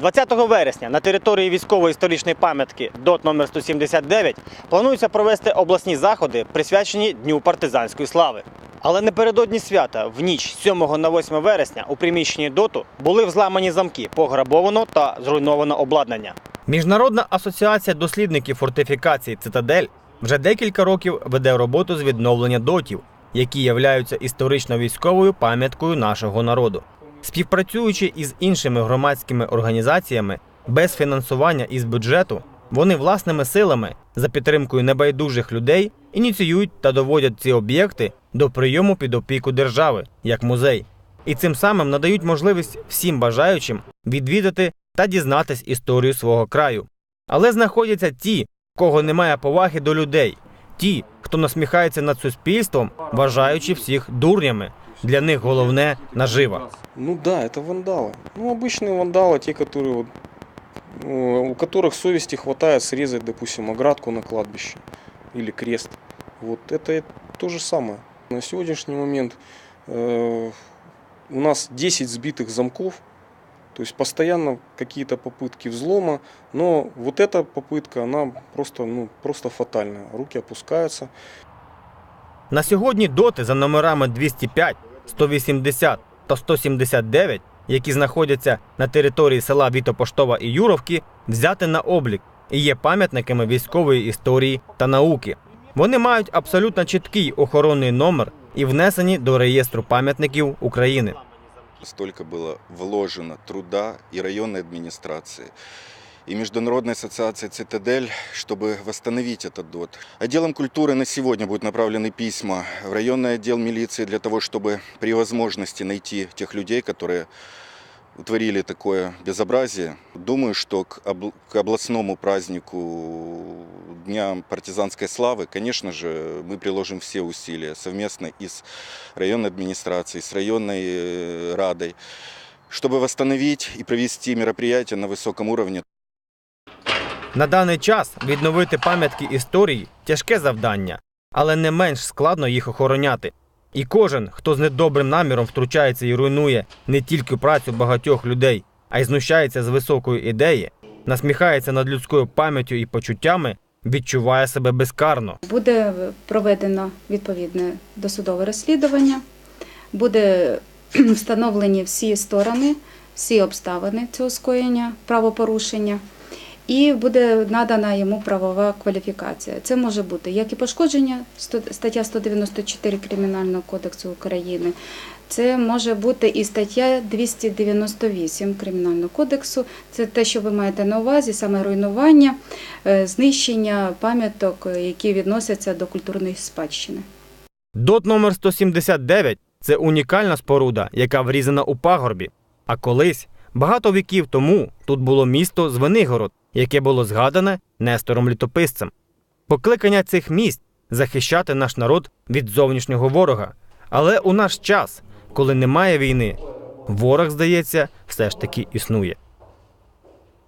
20 вересня на території військово-історичної пам'ятки ДОТ номер 179 планується провести обласні заходи, присвячені Дню партизанської слави. Але напередодні свята, в ніч з 7 на 8 вересня, у приміщенні ДОТу були взламані замки, пограбовано та зруйновано обладнання. Міжнародна асоціація дослідників фортифікації Цитадель вже декілька років веде роботу з відновлення дотів, які являються історично-військовою пам'яткою нашого народу. Співпрацюючи із іншими громадськими організаціями без фінансування із бюджету, вони власними силами за підтримкою небайдужих людей ініціюють та доводять ці об'єкти до прийому під опіку держави як музей, і цим самим надають можливість всім бажаючим відвідати та дізнатись історію свого краю. Але знаходяться ті, кого немає поваги до людей, ті, хто насміхається над суспільством, вважаючи всіх дурнями. Для них головне нажива. Ну да, это вандалы. Ну, обычные вандалы, те, которые вот, ну, у которых совести хватает срезать, допустим, оградку на кладбище или крест. Вот это то же самое. На сегодняшний момент э, у нас 10 сбитых замков, то есть постоянно какие-то попытки взлома, но вот эта попытка, она просто, ну, просто фатальная. Руки опускаются, На сьогодні доти за номерами 205, 180 та 179, які знаходяться на території села Вітопоштова і Юровки, взяти на облік і є пам'ятниками військової історії та науки. Вони мають абсолютно чіткий охоронний номер і внесені до реєстру пам'ятників України. Столько было вложено труда и районной администрации, и Международной ассоциации «Цитадель», чтобы восстановить этот ДОТ. Отделом культуры на сегодня будут направлены письма в районный отдел милиции для того, чтобы при возможности найти тех людей, которые утворили такое безобразие. Думаю, что к, обл- к областному празднику Дня партизанской славы, конечно же, мы приложим все усилия совместно и с районной администрацией, с районной э, радой, чтобы восстановить и провести мероприятия на высоком уровне. На даний час відновити пам'ятки історії тяжке завдання, але не менш складно їх охороняти. І кожен, хто з недобрим наміром втручається і руйнує не тільки працю багатьох людей, а й знущається з високої ідеї, насміхається над людською пам'яттю і почуттями, відчуває себе безкарно. Буде проведено відповідне досудове розслідування, буде встановлені всі сторони, всі обставини цього скоєння, правопорушення, і буде надана йому правова кваліфікація. Це може бути як і пошкодження, стаття 194 Кримінального кодексу України. Це може бути і стаття 298 Кримінального кодексу. Це те, що ви маєте на увазі, саме руйнування, е, знищення пам'яток, е, які відносяться до культурної спадщини. Дот номер 179 це унікальна споруда, яка врізана у пагорбі. А колись, багато віків тому, тут було місто Звенигород, яке було згадане Нестором Літописцем. Покликання цих місць захищати наш народ від зовнішнього ворога. Але у наш час, коли немає війни, ворог, здається, все ж таки існує.